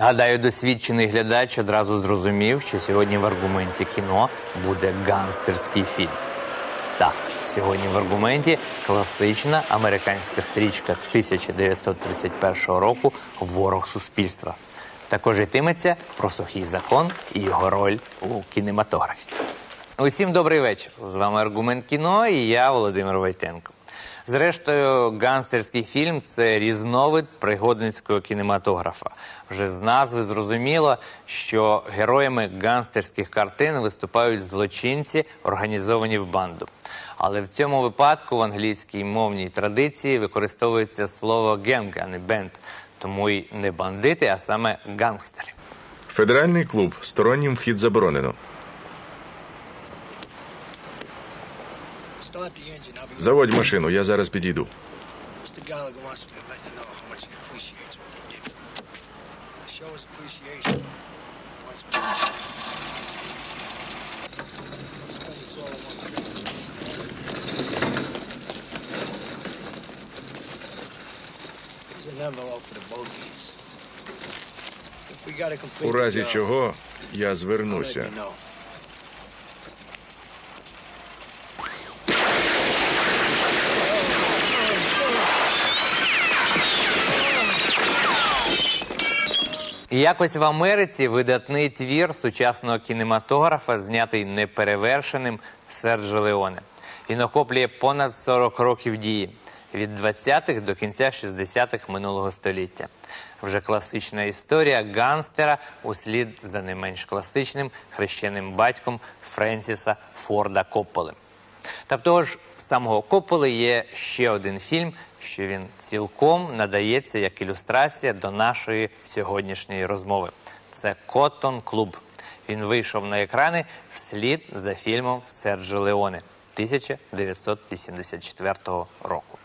Гадаю, досвідчений глядач одразу зрозумів, що сьогодні в аргументі кіно буде гангстерський фільм. Так, сьогодні в аргументі класична американська стрічка 1931 року Ворог суспільства. Також йтиметься про сухий закон і його роль у кінематографі. Усім добрий вечір. З вами аргумент кіно і я Володимир Войтенко. Зрештою, гангстерський фільм це різновид пригодницького кінематографа. Вже з назви зрозуміло, що героями гангстерських картин виступають злочинці, організовані в банду. Але в цьому випадку в англійській мовній традиції використовується слово генг, а не бенд. Тому й не бандити, а саме гангстери. Федеральний клуб. Стороннім вхід заборонено. Заводь машину, я зараз підійду. Mr. Gallagher wants me to І якось в Америці видатний твір сучасного кінематографа, знятий неперевершеним Серджо Леоне. Він охоплює понад 40 років дії від 20-х до кінця 60-х минулого століття. Вже класична історія ганстера услід за не менш класичним хрещеним батьком Френсіса Форда Копполи. Та в того ж самого Копполи є ще один фільм, що він цілком надається як ілюстрація до нашої сьогоднішньої розмови. Це Коттон Клуб. Він вийшов на екрани вслід за фільмом Серджо Леоне 1984 року.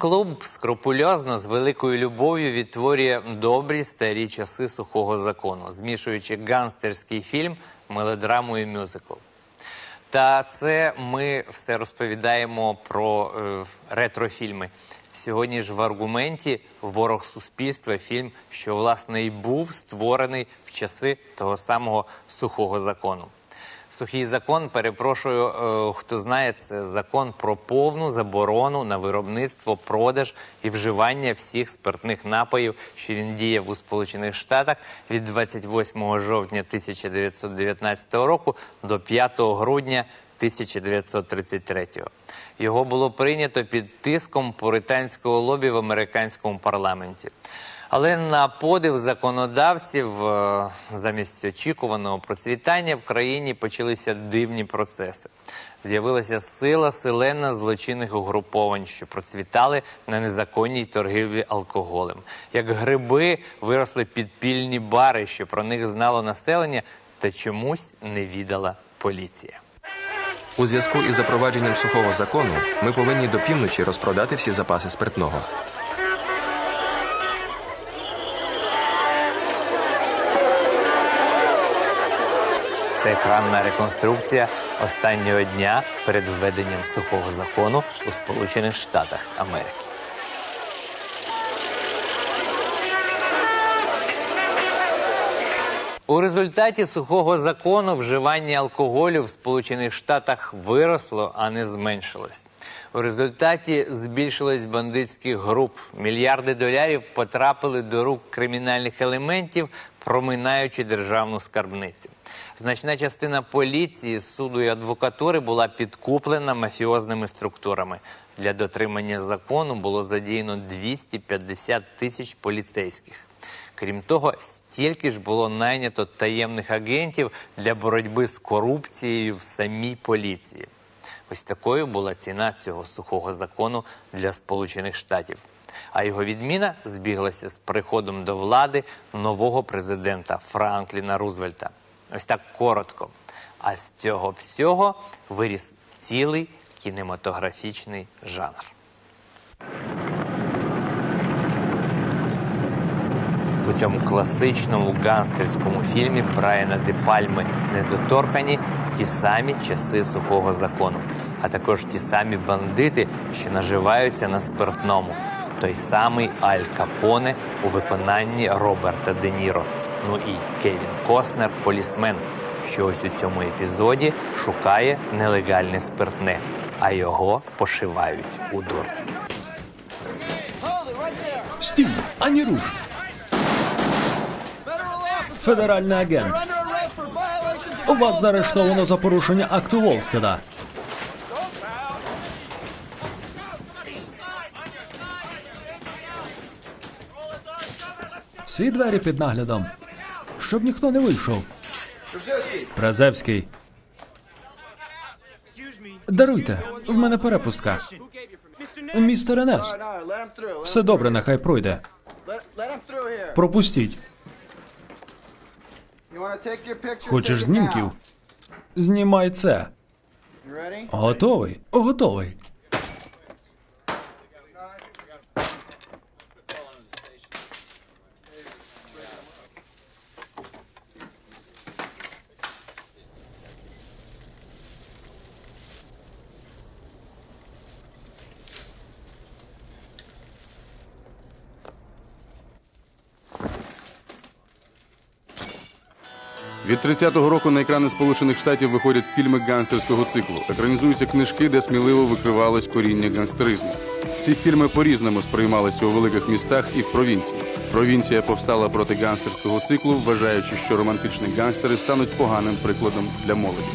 Клуб скрупульозно з великою любов'ю відтворює добрі старі часи сухого закону, змішуючи гангстерський фільм, мелодраму і мюзикл. Та це ми все розповідаємо про е, ретрофільми. Сьогодні ж в аргументі Ворог суспільства фільм, що власне і був створений в часи того самого сухого закону. Сухий закон, перепрошую, е, хто знає, це закон про повну заборону на виробництво, продаж і вживання всіх спиртних напоїв, що він діяв у Сполучених Штатах від 28 жовтня 1919 року до 5 грудня 1933. Його було прийнято під тиском пуританського лобі в американському парламенті. Але на подив законодавців, е, замість очікуваного процвітання в країні почалися дивні процеси. З'явилася сила селена злочинних угруповань, що процвітали на незаконній торгівлі алкоголем. Як гриби виросли підпільні бари, що про них знало населення, та чомусь не відала поліція. У зв'язку із запровадженням сухого закону ми повинні до півночі розпродати всі запаси спиртного. Це екранна реконструкція останнього дня перед введенням сухого закону у Сполучених Штатах Америки. У результаті сухого закону вживання алкоголю в Сполучених Штатах виросло, а не зменшилось. У результаті збільшилось бандитських груп. Мільярди долярів потрапили до рук кримінальних елементів, проминаючи державну скарбницю. Значна частина поліції, суду і адвокатури була підкуплена мафіозними структурами. Для дотримання закону було задіяно 250 тисяч поліцейських. Крім того, стільки ж було найнято таємних агентів для боротьби з корупцією в самій поліції. Ось такою була ціна цього сухого закону для Сполучених Штатів. А його відміна збіглася з приходом до влади нового президента Франкліна Рузвельта. Ось так коротко. А з цього всього виріс цілий кінематографічний жанр. У цьому класичному гангстерському фільмі Брайана Де Пальми недоторкані ті самі часи сухого закону, а також ті самі бандити, що наживаються на спиртному. Той самий Аль Капоне у виконанні Роберта Де Ніро. Ну і Кевін Костнер, полісмен, що ось у цьому епізоді шукає нелегальне спиртне, а його пошивають у дурні. Стій, ані руш. Федеральний агент. У вас заарештовано за порушення акту Волстеда. Всі двері під наглядом. Щоб ніхто не вийшов. Презевський. Даруйте, в мене перепустка. Містер Нес. Все добре, нехай пройде. Пропустіть. Хочеш знімків? Знімай це. Готовий? Готовий. Від 30-го року на екрани Сполучених Штатів виходять фільми гангстерського циклу. Екранізуються книжки, де сміливо викривалось коріння гангстеризму. Ці фільми по-різному сприймалися у великих містах і в провінції. Провінція повстала проти гангстерського циклу, вважаючи, що романтичні гангстери стануть поганим прикладом для молоді.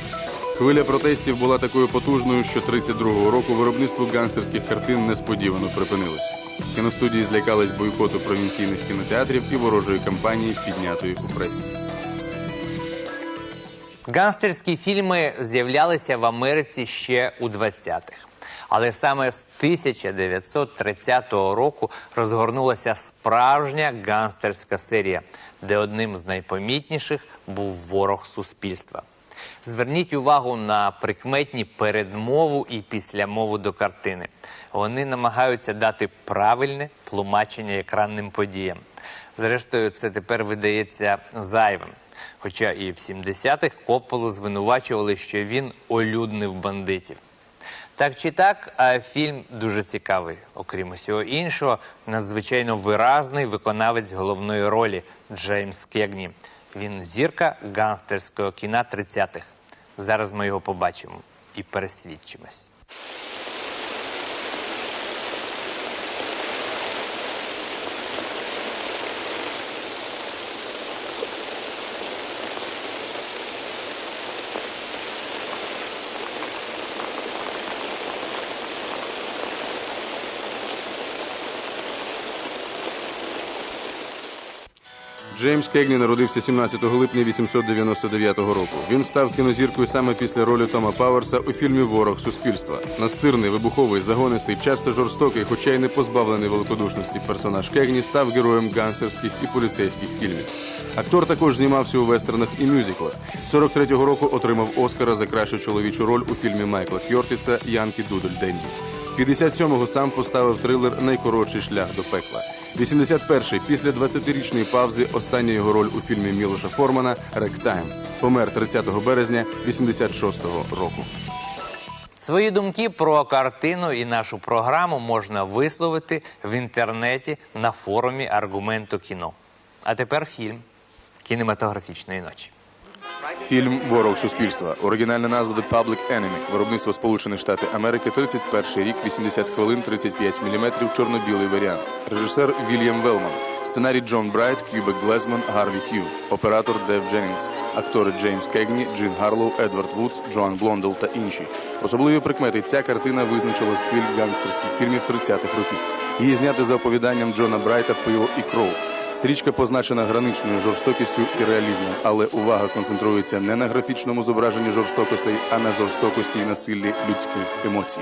Хвиля протестів була такою потужною, що 32-го року виробництво гангстерських картин несподівано припинилось. Кіностудії злякались бойкоту провінційних кінотеатрів і ворожої кампанії, піднятої у пресі. Гангстерські фільми з'являлися в Америці ще у 20-х. Але саме з 1930 року розгорнулася справжня гангстерська серія, де одним з найпомітніших був ворог суспільства. Зверніть увагу на прикметні передмову і післямову до картини. Вони намагаються дати правильне тлумачення екранним подіям. Зрештою, це тепер видається зайвим. Хоча і в 70-х Копполу звинувачували, що він олюднив бандитів. Так чи так, а фільм дуже цікавий. Окрім усього іншого, надзвичайно виразний виконавець головної ролі Джеймс Кегні. Він зірка гангстерського кіна 30-х. Зараз ми його побачимо і пересвідчимось. Джеймс Кегні народився 17 липня 899 року. Він став кінозіркою саме після ролі Тома Пауерса у фільмі Ворог суспільства. Настирний, вибуховий, загонистий, часто жорстокий, хоча й не позбавлений великодушності персонаж Кегні став героєм гангстерських і поліцейських фільмів. Актор також знімався у вестернах і мюзиклах. 43-го року отримав Оскара за кращу чоловічу роль у фільмі Майкла Кьортіца Янкі Дудель Денді. 57-го сам поставив трилер Найкоротший шлях до пекла. 81-й після 20-річної паузи остання його роль у фільмі Мілоша Формана Ректайм помер 30 березня 86-го року. Свої думки про картину і нашу програму можна висловити в інтернеті на форумі аргументу кіно. А тепер фільм кінематографічної ночі. Фільм Ворог суспільства. Оригінальна назва The Public Enemy. Виробництво Сполучених Штатів Америки. 31 рік, 80 хвилин, 35 мм, чорно-білий варіант. Режисер Вільям Велман. Сценарій Джон Брайт, Кюбек Глезман, Гарві Кью. Оператор Дев Дженнінгс. Актори Джеймс Кегні, Джин Гарлоу, Едвард Вудс, Джоан Блондел та інші. Особливі прикмети. Ця картина визначила стиль гангстерських фільмів 30-х років. Її зняти за оповіданням Джона Брайта Пиво і кров. Стрічка позначена граничною жорстокістю і реалізмом, але увага концентрується не на графічному зображенні жорстокостей, а на жорстокості і насиллі людських емоцій.